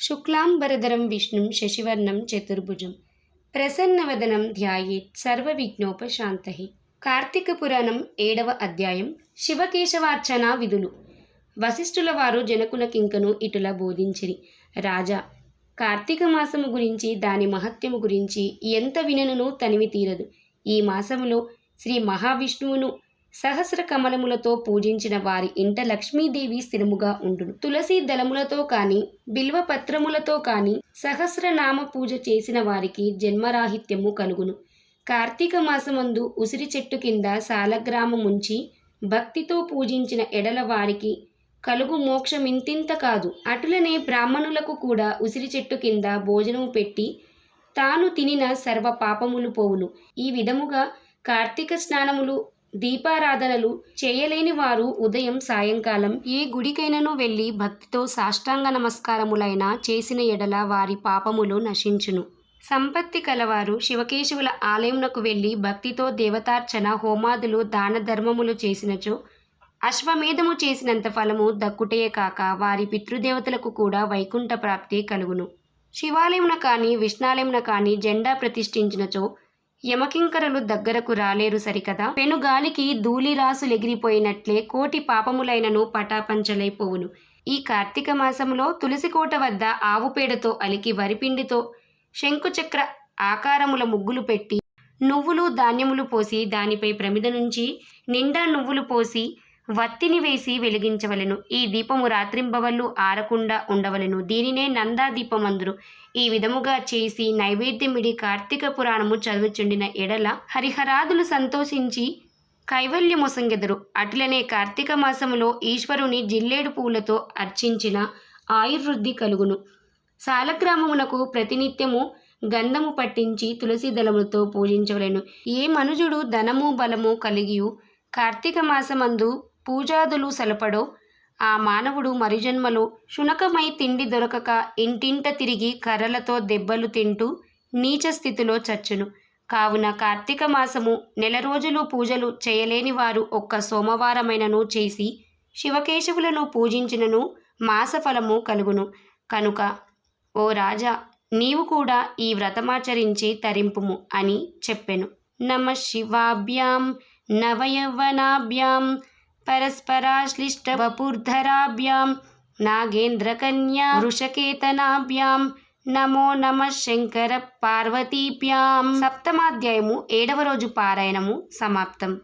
శుక్లాంబరధరం విష్ణుం శశివర్ణం చతుర్భుజం. ప్రసన్నవదనం ధ్యాయేత్ సర్వవిఘ్నోపశాంతహి కార్తీక పురాణం ఏడవ అధ్యాయం శివకేశవార్చన విధులు. వశిష్ఠుల వారు జనకునకింకను ఇటుల బోధించిరి. రాజా కార్తీక మాసము గురించి దాని మహత్యము గురించి ఎంత వినను తనివి తీరదు. ఈ మాసములో శ్రీ మహావిష్ణువును సహస్ర కమలములతో పూజించిన వారి ఇంట లక్ష్మీదేవి స్థిరముగా ఉండును. తులసి దళములతో కాని బిల్వ పత్రములతో కాని సహస్రనామ పూజ చేసిన వారికి జన్మరాహిత్యము కలుగును. కార్తీక మాసమందు ఉసిరి చెట్టు కింద సాలగ్రామముంచి భక్తితో పూజించిన ఎడల వారికి కలుగు మోక్షమింతింత కాదు. అటులనే బ్రాహ్మణులకు కూడా ఉసిరి చెట్టు కింద భోజనము పెట్టి తాను తినిన సర్వ పాపములు పోవును. ఈ విధముగా కార్తీక స్నానములు దీపారాధనలు చేయలేని వారు ఉదయం సాయంకాలం ఏ గుడికైనను వెళ్ళి భక్తితో సాష్టాంగ నమస్కారములైన చేసిన ఎడల వారి పాపములు నశించును. సంపత్తి కలవారు శివకేశవుల ఆలయమునకు వెళ్ళి భక్తితో దేవతార్చన హోమాదులు దాన ధర్మములు చేసినచో అశ్వమేధము చేసినంత ఫలము దక్కుటే కాక వారి పితృదేవతలకు కూడా వైకుంఠ ప్రాప్తి కలుగును. శివాలయమున కానీ విష్ణాలయమున కానీ జెండా ప్రతిష్ఠించినచో యమకింకరలు దగ్గరకు రాలేరు సరికదా? పెనుగాలికి ధూళిరాసులెగిరిపోయినట్లే కోటి పాపములైనను పటాపంచలైపోవును. ఈ కార్తీక మాసంలో తులసికోట వద్ద ఆవుపేడతో అలికి వరిపిండితో శంకుచక్ర ఆకారముల ముగ్గులు పెట్టి నువ్వులు ధాన్యములు పోసి దానిపై ప్రమిద నుంచి నిండా నువ్వులు పోసి వత్తిని వేసి వెలిగించవలెను. ఈ దీపము రాత్రింబవళ్ళు ఆరకుండా ఉండవలెను. దీనినే నందా దీపమందురు ఈ విధముగా చేసి నైవేద్యమిడి కార్తీక పురాణము చదువుచుండిన ఎడల హరిహరాదులు సంతోషించి కైవల్యమొసంగెదరు. అట్లనే కార్తీక మాసములో ఈశ్వరుని జిల్లేడు పూలతో అర్చించిన ఆయుర్వృద్ధి కలుగును. సాలగ్రామమునకు ప్రతినిత్యము గంధము పట్టించి తులసి దళములతో పూజించవలెను. ఏ మనుజుడు ధనము బలము కలిగియు కార్తీక మాసమందు పూజాదులు సలపడో. ఆ మానవుడు మరుజన్మలో శునకమై తిండి దొరకక ఇంటింట తిరిగి కర్రలతో దెబ్బలు తింటూ నీచ స్థితిలో చచ్చును. కావున కార్తీక మాసము నెల రోజులు పూజలు చేయలేని వారు ఒక్క సోమవారమైనను చేసి శివకేశవులను పూజించినను మాసఫలము కలుగును. కనుక ఓ రాజా నీవు కూడా ఈ వ్రతమాచరించి తరింపుము అని చెప్పెను. నమ శివాభ్యాం నవయవనాభ్యాం పరస్పరాశ్లిష్టవపుర్ధరాభ్యాం నాగేంద్రకన్యా వృషకేతనాభ్యాం నమో నమ శంకర పార్వతీభ్యాం సప్తమాధ్యాయము ఏడవ రోజు పారాయణము సమాప్తం